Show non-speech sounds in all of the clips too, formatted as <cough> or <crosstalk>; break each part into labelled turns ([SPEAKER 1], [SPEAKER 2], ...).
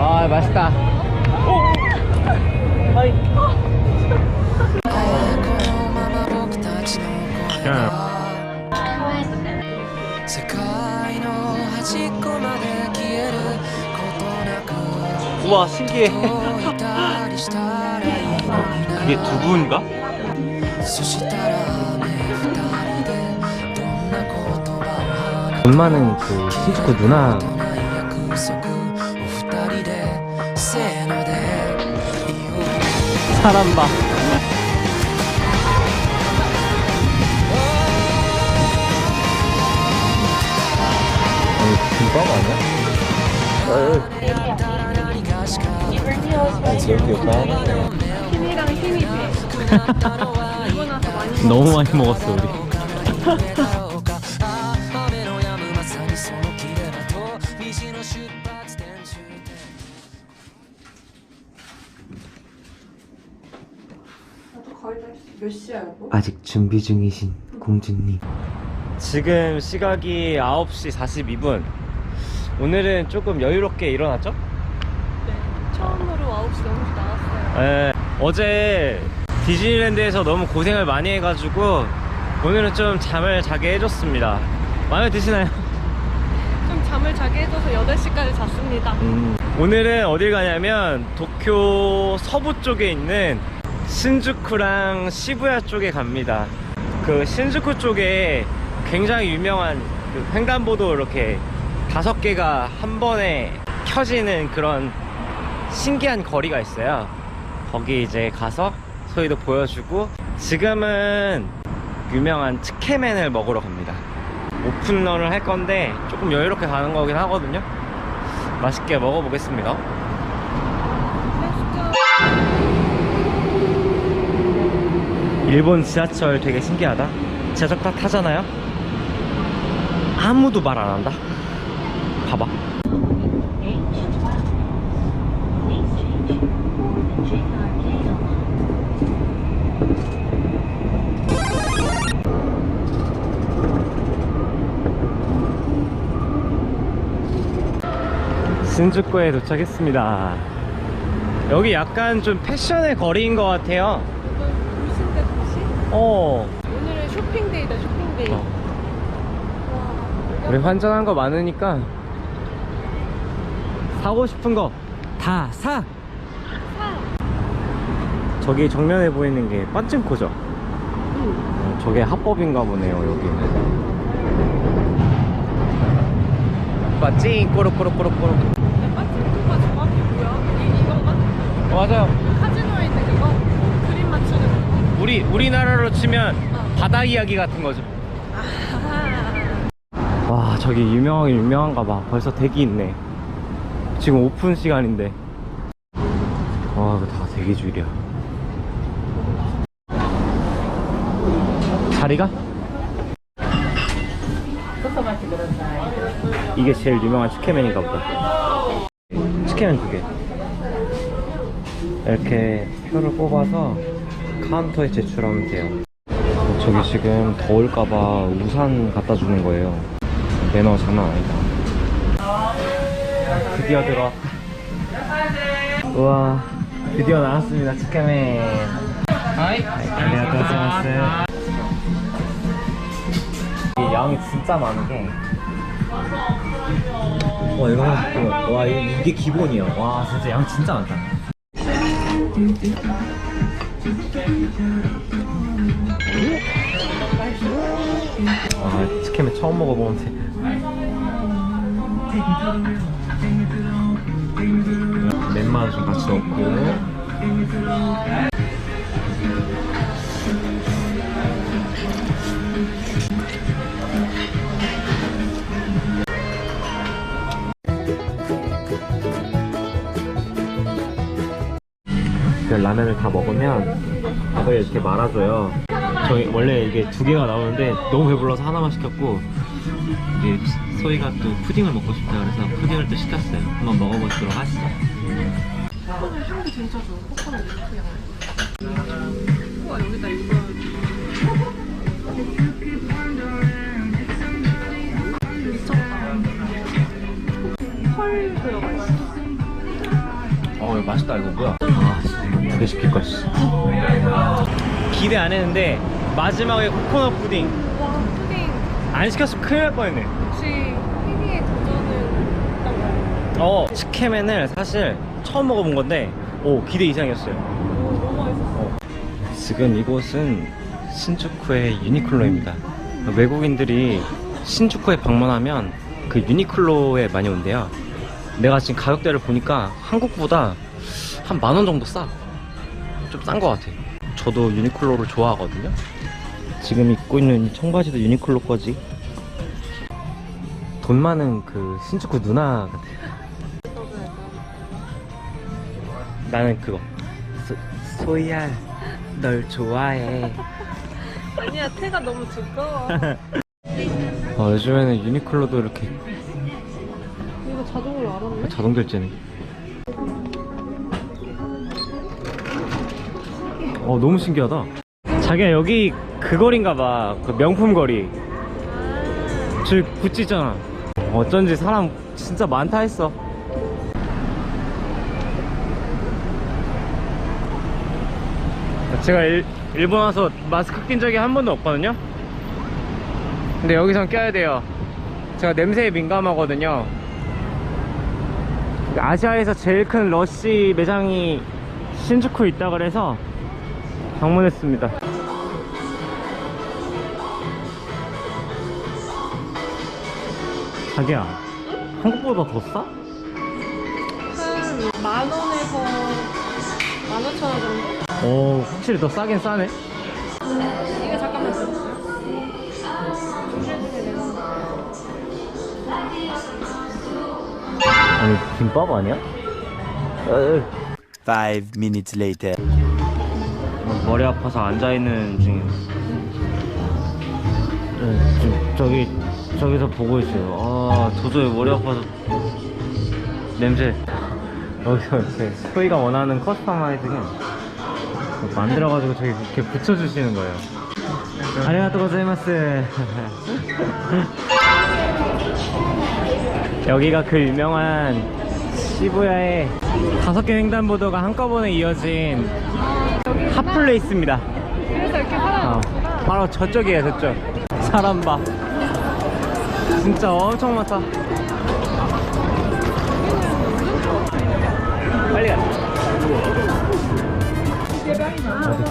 [SPEAKER 1] 아 맛있다. 오. 하이. 야.
[SPEAKER 2] 世界の端っこまで消えることなく
[SPEAKER 1] 우와 신기해.
[SPEAKER 2] 遠いたりしたらいいのにな
[SPEAKER 1] 이게 두부인가?
[SPEAKER 2] そしたらね二人でどんな言葉を話
[SPEAKER 1] 돈 많은 그 신주쿠 누나 사람 봐. 김밥 아니야?
[SPEAKER 2] 아,
[SPEAKER 1] 제일 귀엽다.
[SPEAKER 3] 힘이랑 힘이 돼.
[SPEAKER 1] 너무 많이 먹었어 우리. <laughs>
[SPEAKER 3] 거의 다 몇 시야 여보?
[SPEAKER 1] 아직 준비 중이신 공주님. 지금 시각이 9시 42분. 오늘은 조금 여유롭게 일어났죠?
[SPEAKER 3] 네. 처음으로 9시 넘어서 나왔어요.
[SPEAKER 1] 예, 어제 디즈니랜드에서 너무 고생을 많이 해가지고 오늘은 좀 잠을 자게 해줬습니다. 마음에 드시나요? <laughs>
[SPEAKER 3] 좀 잠을 자게 해줘서 8시까지 잤습니다.
[SPEAKER 1] 음, 오늘은 어딜 가냐면 도쿄 서부 쪽에 있는 신주쿠랑 시부야 쪽에 갑니다. 그 신주쿠 쪽에 굉장히 유명한 그 횡단보도 이렇게 다섯 개가 한 번에 켜지는 그런 신기한 거리가 있어요. 거기 이제 가서 소희도 보여주고 지금은 유명한 츠케멘을 먹으러 갑니다. 오픈런을 할 건데 조금 여유롭게 가는 거긴 하거든요. 맛있게 먹어보겠습니다. 일본 지하철 되게 신기하다. 지하철 딱 타잖아요. 아무도 말 안 한다. 봐봐. 신주쿠에 도착했습니다. 여기 약간 좀 패션의 거리인 것 같아요. 어.
[SPEAKER 3] 오늘은 쇼핑데이다 쇼핑데이.
[SPEAKER 1] 어. 우리 환전한 거 많으니까 사고 싶은 거 다 사.
[SPEAKER 3] 사.
[SPEAKER 1] 저기 정면에 보이는 게 빠찡코죠. 어, 저게 합법인가 보네요 여기는. 빠찡 꼬르꼬르꼬르꼬르.
[SPEAKER 3] 빠진코가 정확히 뭐야? 이, 이건가?
[SPEAKER 1] 어, 맞아요.
[SPEAKER 3] 카지노에 있는 그거? 그림 맞추는 거.
[SPEAKER 1] 우리 우리나라로 치면
[SPEAKER 3] 어.
[SPEAKER 1] 바다 이야기 같은 거죠.
[SPEAKER 3] 아.
[SPEAKER 1] 와 저기 유명하긴 유명한가 봐 벌써 대기 있네 지금 오픈 시간인데 와 이거 다 대기 줄이야 자리가? 이게 제일 유명한 츠케맨인가 보다 츠케맨 두 개 이렇게 표를 뽑아서 카운터에 제출하면 돼요 어, 저기 지금 더울까봐 우산 갖다 주는 거예요. 매너 장난 아니다. 드디어 들어왔다. 우와, 드디어 나왔습니다, 치카맨. 하이. 안녕하세요. 이 양이 진짜 많은 게. 와, 이거 하나 더- 와, 이- 이게 기본이야. 와, 진짜 양 진짜 많다. 아, 치킨을 처음 먹어보는데. 맨만 좀 같이 넣고. 그 라면을 다 먹으면 밥을 이렇게 말아줘요. 저희 원래 이게 두 개가 나오는데 너무 배불러서 하나만 시켰고 이제 소희가 또 푸딩을 먹고 싶다 그래서 푸딩을 또 시켰어요. 한번 먹어보도록 하시죠.
[SPEAKER 3] 오늘 향기 진짜 좋아. 코코넛 밀크 향. 우와 여기다 이거. 미쳤다. 펄 들어가. 어
[SPEAKER 1] 이거 맛있다 이거 뭐야 씨. 기대 안 했는데 마지막에 코코넛 푸딩.
[SPEAKER 3] 와 푸딩.
[SPEAKER 1] 안 시켰으면 큰일 날 뻔했네.
[SPEAKER 3] 역시 희귀의 도전은 있다고
[SPEAKER 1] 어 치케맨을 사실 처음 먹어본 건데 오 기대 이상이었어요.
[SPEAKER 3] 오 너무 맛있었어
[SPEAKER 1] 지금 이곳은 신주쿠의 유니클로입니다. 외국인들이 신주쿠에 방문하면 그 유니클로에 많이 온대요. 내가 지금 가격대를 보니까 한국보다 한 만 원 정도 싸 좀 싼 것 같아 저도 유니클로를 좋아하거든요. 지금 입고 있는 이 청바지도 유니클로 거지. 돈 많은 그 신주쿠 누나 같아 나는 그거. 소, 소희야 널 좋아해.
[SPEAKER 3] 아니야 태가 너무 두꺼워.
[SPEAKER 1] 어, 요즘에는 유니클로도 이렇게
[SPEAKER 3] 이거 자동으로 알았네?
[SPEAKER 1] 자동 결제네 어 너무 신기하다. 자기야 여기 그 거리인가 봐그 명품 거리. 저기 구찌 있잖아. 어쩐지 사람 진짜 많다 했어. 제가 일, 일본 와서 마스크 낀 적이 한 번도 없거든요? 근데 여기선 껴야 돼요. 제가 냄새에 민감하거든요. 아시아에서 제일 큰 러쉬 매장이 신주쿠 있다 그래서 방문했습니다 자기야 한국보다 더 싸?
[SPEAKER 3] 한 만 원에서 만 오천 원 정도?
[SPEAKER 1] 오 확실히 더 싸긴 싸네
[SPEAKER 3] 이거 잠깐만
[SPEAKER 1] 아니 김밥 아니야? 어,
[SPEAKER 4] Five minutes later.
[SPEAKER 1] 머리 아파서 앉아있는 중이에요 네, 지금 저기 저기서 보고 있어요. 아 도저히 머리 아파서. 냄새. <laughs> 여기서 이렇게 소희가 원하는 커스터마이징을 만들어가지고 저기 이렇게 붙여주시는 거예요. 아리가또 고자이마스 <laughs> 여기가 그 유명한 시부야의 다섯 개 횡단보도가 한꺼번에 이어진 핫플레이스입니다 어, 바로 저쪽이에요 저쪽 사람 봐 진짜 엄청 많다 빨리 가 어디?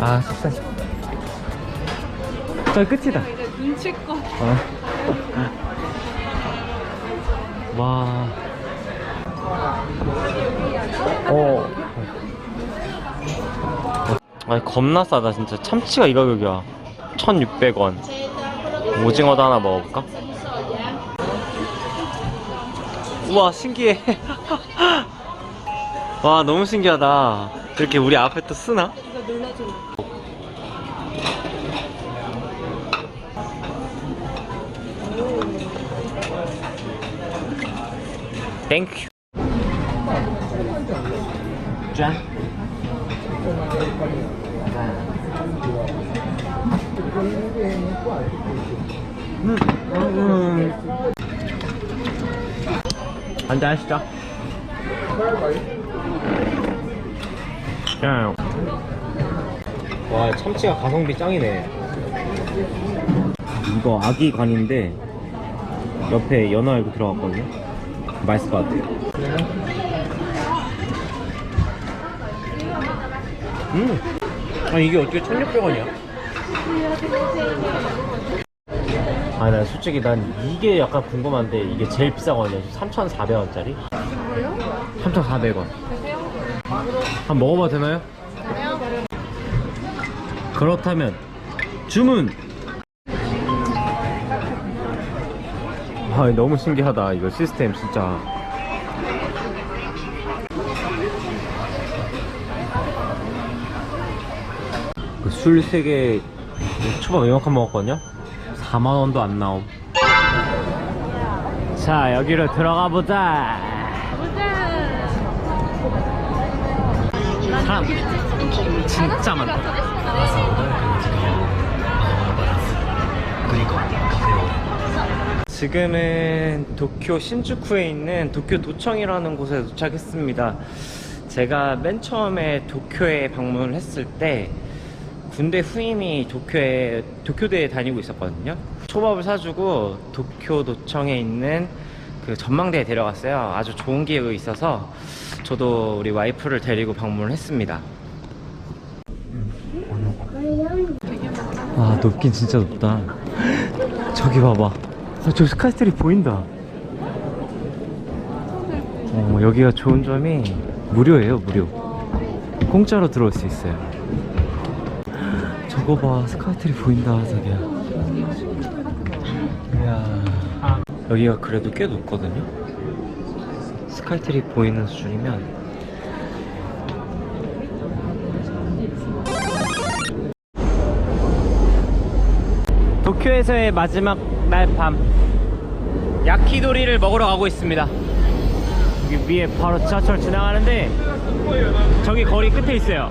[SPEAKER 1] 아 식사 저 끝이다
[SPEAKER 3] 눈치껏
[SPEAKER 1] 어. 와. 어. 아니 겁나 싸다 진짜. 참치가 이 가격이야. 1600원. 오징어도 하나 먹어볼까? 우와 신기해. <laughs> 와 너무 신기하다. 이렇게 우리 앞에 또 쓰나? 땡큐 짠 한잔 하시죠 야. 와 참치가 가성비 짱이네 이거 아기 간인데 옆에 연어 알고 들어갔거든요 맛있을 것 같아요 음. 아 이게 어떻게 1600원이야? 아, 나 솔직히 난 이게 약간 궁금한데 이게 제일 비싸거든요. 3,400원짜리? 3,400원. 한번 먹어봐도 되나요? 그렇다면 주문! 아, 너무 신기하다. 이거 시스템 진짜. 그 술 3개 초밥 이만큼 먹었거든요? 4만원도 안 나옴. 자 여기로 들어가 보자. 사람 진짜 많다. 지금은 도쿄 신주쿠에 있는 도쿄 도청이라는 곳에 도착했습니다. 제가 맨 처음에 도쿄에 방문을 했을 때 군대 후임이 도쿄에 도쿄대에 다니고 있었거든요. 초밥을 사주고 도쿄 도청에 있는 그 전망대에 데려갔어요. 아주 좋은 기억이 있어서 저도 우리 와이프를 데리고 방문을 했습니다. 아 높긴 진짜 높다. 저기 봐봐. 아, 저 스카이트리 보인다. 어, 여기가 좋은 점이 무료예요, 무료. 공짜로 들어올 수 있어요. 저거 봐, 스카이트리 보인다, 저기야. 이야. 여기가 그래도 꽤 높거든요? 스카이트리 보이는 수준이면. 도쿄에서의 마지막 날 밤. 야키도리를 먹으러 가고 있습니다. 여기 위에 바로 지하철 지나가는데 저기 거리 끝에 있어요.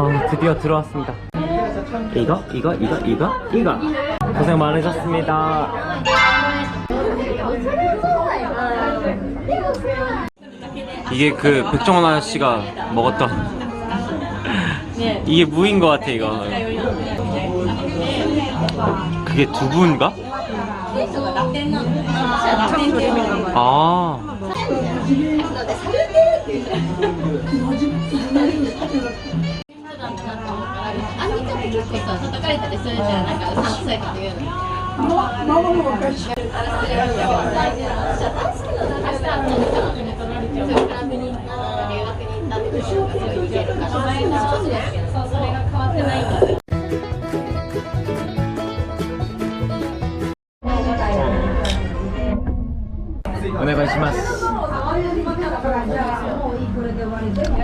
[SPEAKER 1] 아, 드디어 들어왔습니다. 이거, 이거, 이거, 이거, 이거. 고생 많으셨습니다. 이게 그 백종원 아저씨가 먹었던 <laughs> 이게 무인 것 같아 이거. 그게 두부인가? 아.
[SPEAKER 5] 結構叩かれたりするじゃん、なんかうさんくさいこと言うの。
[SPEAKER 1] おしい。す、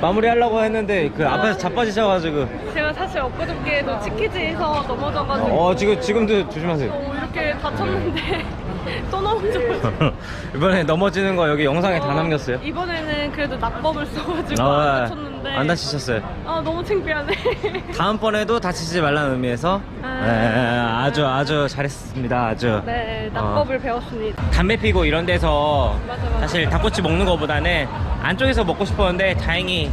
[SPEAKER 1] 마무리하려고 했는데 그 앞에서 자빠지셔가지고.
[SPEAKER 3] 제가 사실 엊그저께도 치키즈에서 넘어져가지고.
[SPEAKER 1] 어 지금 지금도 조심하세요.
[SPEAKER 3] 어, 이렇게 다쳤는데 또 넘어져가지고 <laughs>
[SPEAKER 1] 이번에 넘어지는 거 여기 영상에 다 남겼어요.
[SPEAKER 3] 이번에는 그래도 낙법을 써가지고
[SPEAKER 1] 어,
[SPEAKER 3] 안 다쳤는데
[SPEAKER 1] 안 다치셨어요.
[SPEAKER 3] 아 너무 창피하네 <laughs>
[SPEAKER 1] 다음번에도 다치지 말라는 의미에서
[SPEAKER 3] 아.
[SPEAKER 1] 네, 아주 아주 잘했습니다. 아주
[SPEAKER 3] 네 낙법을 배웠습니다
[SPEAKER 1] 담배 피고 이런 데서
[SPEAKER 3] 맞아, 맞아.
[SPEAKER 1] 사실 닭꼬치 먹는 거보다는 안쪽에서 먹고 싶었는데 다행히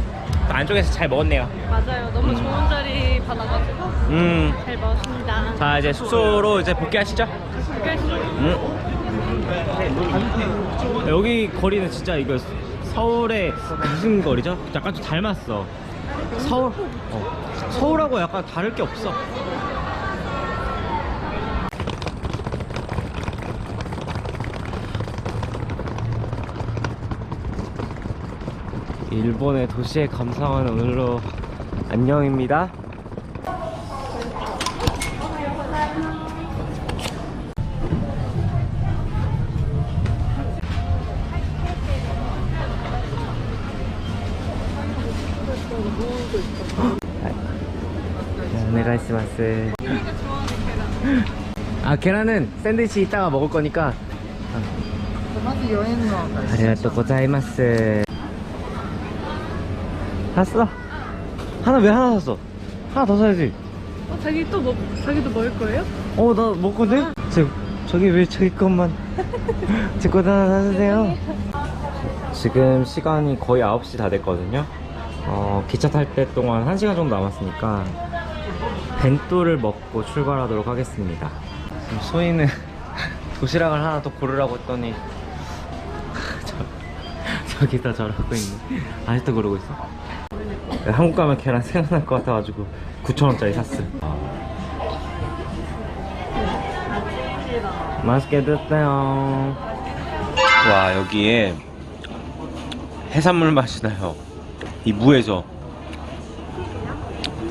[SPEAKER 1] 또 안쪽에서 잘 먹었네요.
[SPEAKER 3] 맞아요 너무 좋은 자리 받아가지고
[SPEAKER 1] 음.
[SPEAKER 3] 잘 먹었습니다
[SPEAKER 1] 자 이제 숙소로 이제 복귀하시죠.
[SPEAKER 3] 끝.
[SPEAKER 1] 음. 여기 거리는 진짜 이거 서울의 무슨 거리죠? 약간 좀 닮았어. 서울 어. 서울하고 약간 다를 게 없어. 일본의 도시의 감상은 오늘로 안녕입니다. 네, 오네가이시마스. 아 계란은 샌드위치 이따가 먹을 거니까. 아리가또 고자이마스. 샀어? 하나 왜 하나 샀어? 하나 더 사야지.
[SPEAKER 3] 어, 자기 또 먹, 자기도 먹을 거예요?
[SPEAKER 1] 어 나 먹거든? 저 저기 왜 저기 것만 제 것도 하나 사주세요. 지금 시간이 거의 9시 다 됐거든요. 어, 기차 탈 때 동안 1시간 정도 남았으니까 벤또를 먹고 출발하도록 하겠습니다. 지금 소희는 <laughs> 도시락을 하나 더 고르라고 했더니 <laughs> 저, 저기다 저러고 있네. 아직도 그러고 있어? 한국 가면 계란 생각날 것 같아가지고 9,000원짜리 샀어. 맛있게 드세요. 와 여기에 해산물 맛이 나요. 이 무에서.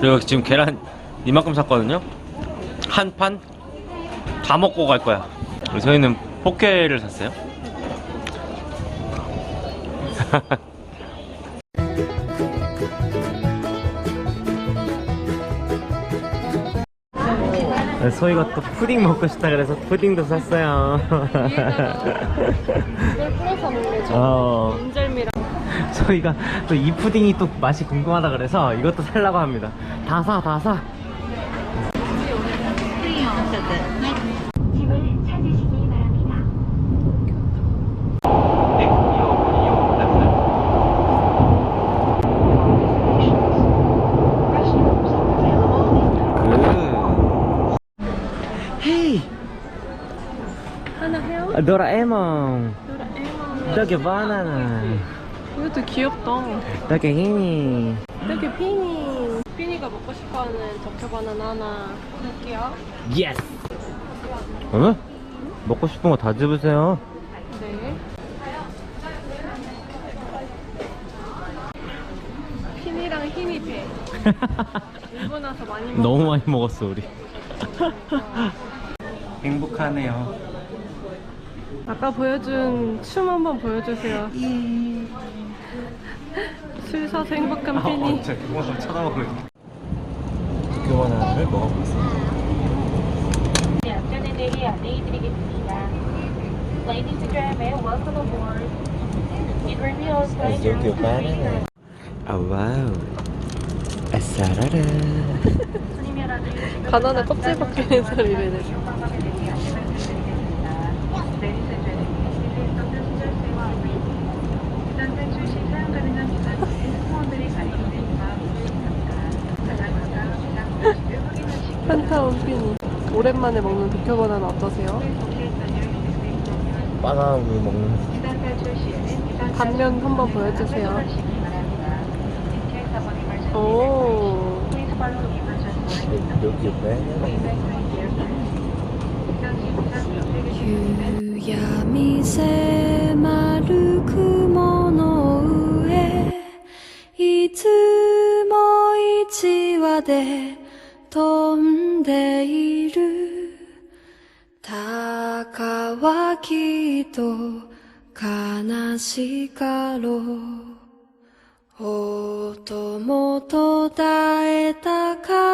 [SPEAKER 1] 그리고 지금 계란 이만큼 샀거든요. 한 판 다 먹고 갈 거야. 그리고 저희는 포케를 샀어요. <laughs> 소희가 또 푸딩 먹고 싶다 그래서 푸딩도 샀어요.
[SPEAKER 3] 먹는 <laughs>
[SPEAKER 1] 어, <laughs>
[SPEAKER 3] 인절미랑
[SPEAKER 1] 소희가 또 이 푸딩이 또 맛이 궁금하다 그래서 이것도 살라고 합니다. 다 사, 다 사. 헤이.
[SPEAKER 3] 하나 이것도 귀엽다.
[SPEAKER 1] 떡에 힘이.
[SPEAKER 3] 이렇게 피니 피니가 먹고 싶어하는 적혀 바나나 하나 할게요.
[SPEAKER 1] 예스 어? 먹고 싶은 거 다 집으세요.
[SPEAKER 3] 네. 피니랑 힘이 배. <laughs> 일본 와서 많이 먹
[SPEAKER 1] 너무 많이 먹었어 우리. <laughs> 행복하네요.
[SPEAKER 3] 아까 보여준 춤 한번 보여주세요 술 사서 행복한 피니
[SPEAKER 1] 제 그거만 쳐다보고 있네 그만 하나를 먹어보겠습니다
[SPEAKER 6] 안전에 안내해드리겠습니다. Ladies and gentlemen, welcome aboard. In Reveals,
[SPEAKER 1] 떡에 바나나 아 와우. 아싸라라. <laughs>
[SPEAKER 3] 바나나 껍질 벗기는 소리를 내 판타 온피니 오랜만에 먹는 도쿄바나는 어떠세요?
[SPEAKER 1] 바나나를 먹는
[SPEAKER 3] 단면 한번 보여주세요. 오.
[SPEAKER 1] 여기 옆에
[SPEAKER 7] 유야미 세마루 쿠모노 우에 이츠모 이치와데 飛んでいる高はきっと悲しかろう。音も途絶えたか